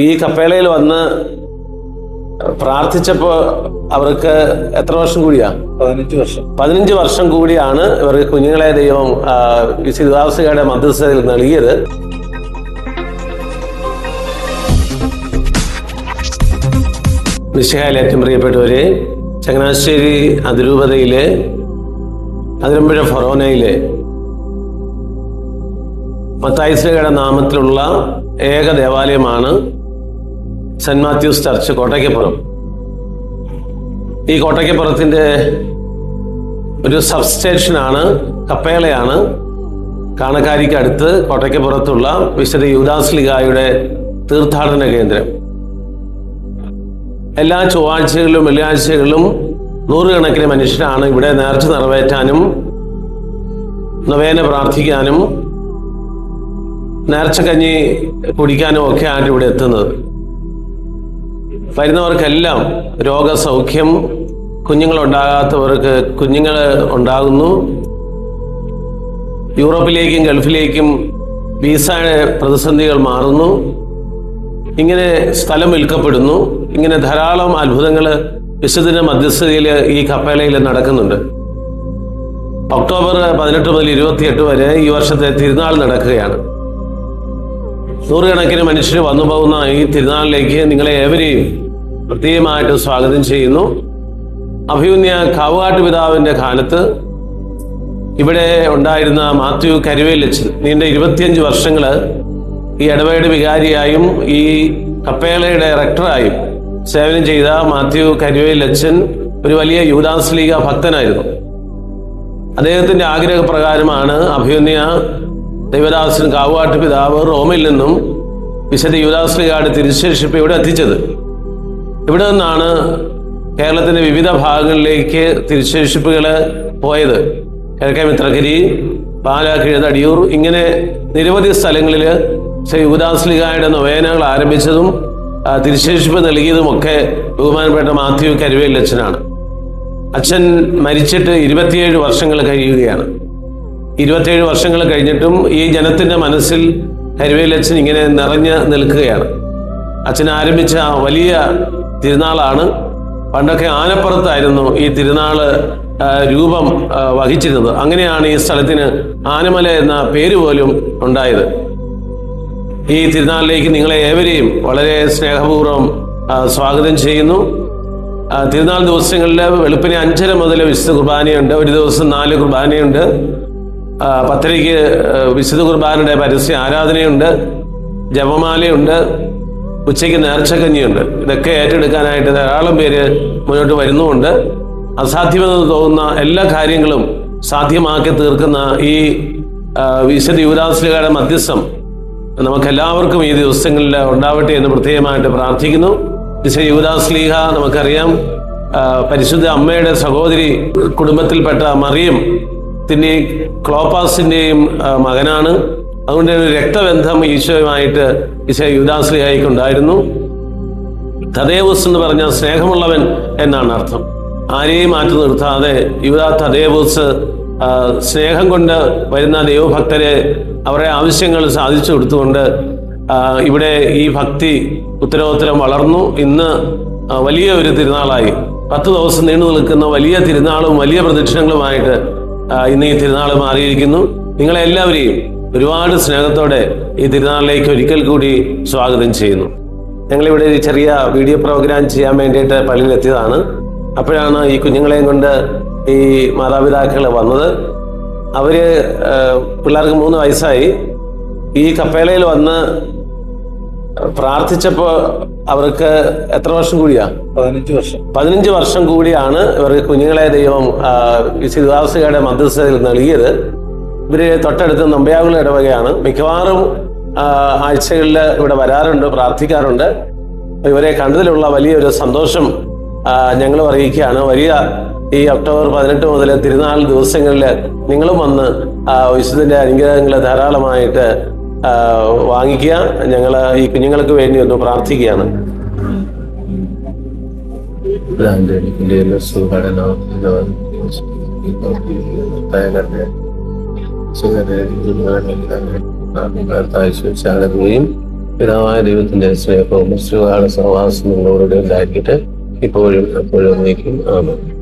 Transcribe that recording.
ഈ കപ്പേളയിൽ വന്ന് പ്രാർത്ഥിച്ചപ്പോ അവർക്ക് എത്ര വർഷം കൂടിയാ? പതിനഞ്ച് വർഷം. പതിനഞ്ച് വർഷം കൂടിയാണ് ഇവർക്ക് കുഞ്ഞുങ്ങളെ ദൈവം വിശുദ്ധാസികയുടെ മധ്യസ്ഥതയിൽ നൽകിയത്. വിശഹായിൽ ഏറ്റവും പ്രിയപ്പെട്ടവരെ ചങ്ങനാശ്ശേരി അതിരൂപതയിലെ അതിരമ്പുഴ ഫൊറോനയിലെ മത്തായിസയുടെ നാമത്തിലുള്ള ഏക ദേവാലയമാണ് സെന്റ് മാത്യൂസ് ചർച്ച് കോട്ടയ്ക്കപ്പുറം. ഈ കോട്ടയ്ക്കപ്പുറത്തിന്റെ ഒരു സബ് സ്റ്റേഷനാണ് കപ്പേളയാണ്. കാണക്കാരിക്ക് അടുത്ത് കോട്ടയ്ക്കപ്പുറത്തുള്ള വിശുദ്ധ യുദാസ് ലിഗായുടെ തീർത്ഥാടന കേന്ദ്രം. എല്ലാ ചൊവ്വാഴ്ചകളിലും വെള്ളിയാഴ്ചകളിലും നൂറുകണക്കിന് മനുഷ്യരാണ് ഇവിടെ നേർച്ച നിറവേറ്റാനും നവേന പ്രാർത്ഥിക്കാനും നേർച്ചക്കഞ്ഞി കുടിക്കാനും ഒക്കെ ഇവിടെ എത്തുന്നത്. വരുന്നവർക്കെല്ലാം രോഗസൗഖ്യം കുഞ്ഞുങ്ങളുണ്ടാകാത്തവർക്ക് കുഞ്ഞുങ്ങൾ ഉണ്ടാകുന്നു. യൂറോപ്പിലേക്കും ഗൾഫിലേക്കും വിസ പ്രതിസന്ധികൾ മാറുന്നു. ഇങ്ങനെ സ്ഥലം വിൽക്കപ്പെടുന്നു. ഇങ്ങനെ ധാരാളം അത്ഭുതങ്ങൾ വിശുദ്ധ മധ്യസ്ഥതയിൽ ഈ കപ്പേളയിൽ നടക്കുന്നുണ്ട്. ഒക്ടോബർ പതിനെട്ട് മുതൽ ഇരുപത്തിയെട്ട് വരെ ഈ വർഷത്തെ തിരുനാൾ നടക്കുകയാണ്. നൂറുകണക്കിന് മനുഷ്യർ വന്നു പോകുന്ന ഈ തിരുനാളിലേക്ക് നിങ്ങളെ ഏവരെയും പ്രത്യേകമായിട്ട് സ്വാഗതം ചെയ്യുന്നു. അഭിമന്യ കാവുകാട്ട് പിതാവിന്റെ കാലത്ത് ഇവിടെ ഉണ്ടായിരുന്ന മാത്യു കരുവേലച്ചൻ നീണ്ട ഇരുപത്തിയഞ്ച് വർഷങ്ങൾ ഈ ഇടവേട് വികാരിയായും ഈ കപ്പേളയുടെ ഡയറക്ടറായും സേവനം ചെയ്ത മാത്യു കരുവേലച്ചൻ ഒരു വലിയ യൂദാസ് ലീഗ ഭക്തനായിരുന്നു. അദ്ദേഹത്തിന്റെ ആഗ്രഹപ്രകാരമാണ് അഭിമന്യ ദൈവദാസൻ കാവുകാട്ട് പിതാവ് റോമിൽ നിന്നും വിശുദ്ധ യുവദാസ് ലീഗയുടെ തിരുശേഷിപ്പ് ഇവിടെ എത്തിച്ചത്. ഇവിടെ നിന്നാണ് കേരളത്തിന്റെ വിവിധ ഭാഗങ്ങളിലേക്ക് തിരുശേഷിപ്പുകൾ പോയത്. കിഴക്കേ മിത്രഗിരി പാല കിഴതടിയൂർ ഇങ്ങനെ നിരവധി സ്ഥലങ്ങളിൽ ശ്രീ യുവദാസ് ലിഗായുടെ നൊവേനകൾ ആരംഭിച്ചതും തിരുശേഷിപ്പ് നൽകിയതുമൊക്കെ ബഹുമാനപ്പെട്ട മാത്യു കരുവേലച്ചനാണ്. അച്ഛൻ മരിച്ചിട്ട് ഇരുപത്തിയേഴ് വർഷങ്ങൾ കഴിയുകയാണ്. ഇരുപത്തിയേഴ് വർഷങ്ങൾ കഴിഞ്ഞിട്ടും ഈ ജനത്തിന്റെ മനസ്സിൽ ഹരിവേൽ അച്ഛൻ ഇങ്ങനെ നിറഞ്ഞു നിൽക്കുകയാണ്. അച്ഛൻ ആരംഭിച്ച വലിയ തിരുനാളാണ്. പണ്ടൊക്കെ ആനപ്പുറത്തായിരുന്നു ഈ തിരുനാൾ രൂപം വഹിച്ചിരുന്നത്. അങ്ങനെയാണ് ഈ സ്ഥലത്തിന് ആനമല എന്ന പേര് പോലും ഉണ്ടായത്. ഈ തിരുനാളിലേക്ക് നിങ്ങളെ ഏവരെയും വളരെ സ്നേഹപൂർവം സ്വാഗതം ചെയ്യുന്നു. തിരുനാൾ ദിവസങ്ങളിൽ വെളുപ്പിന് അഞ്ചര മുതൽ വിശുദ്ധ കുർബാനയുണ്ട്. ഒരു ദിവസം നാല് കുർബാനയുണ്ട്. പത്തരയ്ക്ക് വിശുദ്ധ കുർബാനയുടെ പരസ്യ ആരാധനയുണ്ട് ജപമാലയുണ്ട് ഉച്ചയ്ക്ക് നേർച്ചക്കഞ്ഞിയുണ്ട്. ഇതൊക്കെ ഏറ്റെടുക്കാനായിട്ട് ധാരാളം പേര് മുന്നോട്ട് വരുന്നുമുണ്ട്. അസാധ്യമെന്ന് തോന്നുന്ന എല്ലാ കാര്യങ്ങളും സാധ്യമാക്കി തീർക്കുന്ന ഈ വിശുദ്ധ യുവദാസ്ലികളുടെ മധ്യസ്ഥം നമുക്കെല്ലാവർക്കും ഈ ദിവസങ്ങളിൽ ഉണ്ടാവട്ടെ എന്ന് പ്രത്യേകമായിട്ട് പ്രാർത്ഥിക്കുന്നു. വിശുദ്ധ യുവദാസ്ലീഹ നമുക്കറിയാം പരിശുദ്ധ അമ്മയുടെ സഹോദരി കുടുംബത്തിൽപ്പെട്ട മറിയം പിന്നെ ക്ലോപ്പാസിന്റെയും മകനാണ്. അതുകൊണ്ട് ഒരു രക്തബന്ധം ഈശോയുമായിട്ട് ഈശോ യുദാശ്രീയായിക്കൊണ്ടായിരുന്നു തദേവസ് എന്ന് പറഞ്ഞ സ്നേഹമുള്ളവൻ എന്നാണ് അർത്ഥം. ആരെയും മാറ്റി നിർത്താതെ യുവത തദേവസ് സ്നേഹം കൊണ്ട് വരുന്ന ദൈവഭക്തരെ അവരുടെ ആവശ്യങ്ങൾ സാധിച്ചു കൊടുത്തുകൊണ്ട് ഇവിടെ ഈ ഭക്തി ഉത്തരോത്തരം വളർന്നു. ഇന്ന് വലിയ ഒരു തിരുനാളായി. പത്ത് ദിവസം നീണ്ടു നിൽക്കുന്ന വലിയ തിരുനാളും വലിയ പ്രദക്ഷിണങ്ങളുമായിട്ട് ഇന്ന് ഈ തിരുനാൾ മാറിയിരിക്കുന്നു. നിങ്ങളെ എല്ലാവരെയും ഒരുപാട് സ്നേഹത്തോടെ ഈ തിരുനാളിലേക്ക് ഒരിക്കൽ കൂടി സ്വാഗതം ചെയ്യുന്നു. ഞങ്ങളിവിടെ ഒരു ചെറിയ വീഡിയോ പ്രോഗ്രാം ചെയ്യാൻ വേണ്ടിയിട്ട് പള്ളിയിലെത്തിയതാണ്. അപ്പോഴാണ് ഈ കുഞ്ഞുങ്ങളെയും കൊണ്ട് ഈ മാതാപിതാക്കൾ വന്നത്. അവർ പിള്ളേർക്ക് മൂന്ന് വയസ്സായി. ഈ കപ്പേളയിൽ വന്ന് പ്രാർത്ഥിച്ചപ്പോൾ അവർക്ക് എത്ര വർഷം കൂടിയാ? പതിനഞ്ച് വർഷം. പതിനഞ്ച് വർഷം കൂടിയാണ് ഇവർക്ക് കുഞ്ഞുങ്ങളെ ദൈവം ശിവദാസികയുടെ മധ്യസ്ഥതയിൽ നൽകിയത്. ഇവർ തൊട്ടടുത്ത് നമ്പയാകുള്ള ഇടവകയാണ്. മിക്കവാറും ആഴ്ചകളിൽ ഇവിടെ വരാറുണ്ട് പ്രാർത്ഥിക്കാറുണ്ട്. ഇവരെ കണ്ടതിലുള്ള വലിയൊരു സന്തോഷം ഞങ്ങൾ അറിയിക്കുകയാണ്. വലിയ ഈ ഒക്ടോബർ പതിനെട്ട് മുതൽ തിരുനാൾ ദിവസങ്ങളിൽ നിങ്ങളും വന്ന് ആ, വിശുദ്ധന്റെ അനുഗ്രഹങ്ങൾ ധാരാളമായിട്ട് വാങ്ങിക്കുക. ഞങ്ങൾ ഈ കുഞ്ഞുങ്ങൾക്ക് വേണ്ടി ഒന്ന് പ്രാർത്ഥിക്കുകയാണ്. പിതാവായ ദൈവത്തിന്റെ സ്നേഹവും ശ്രീകാല സഹവാസം നിങ്ങളോട് ഉണ്ടാക്കിയിട്ട് ഇപ്പോഴും എപ്പോഴും നീക്കും ആമേൻ.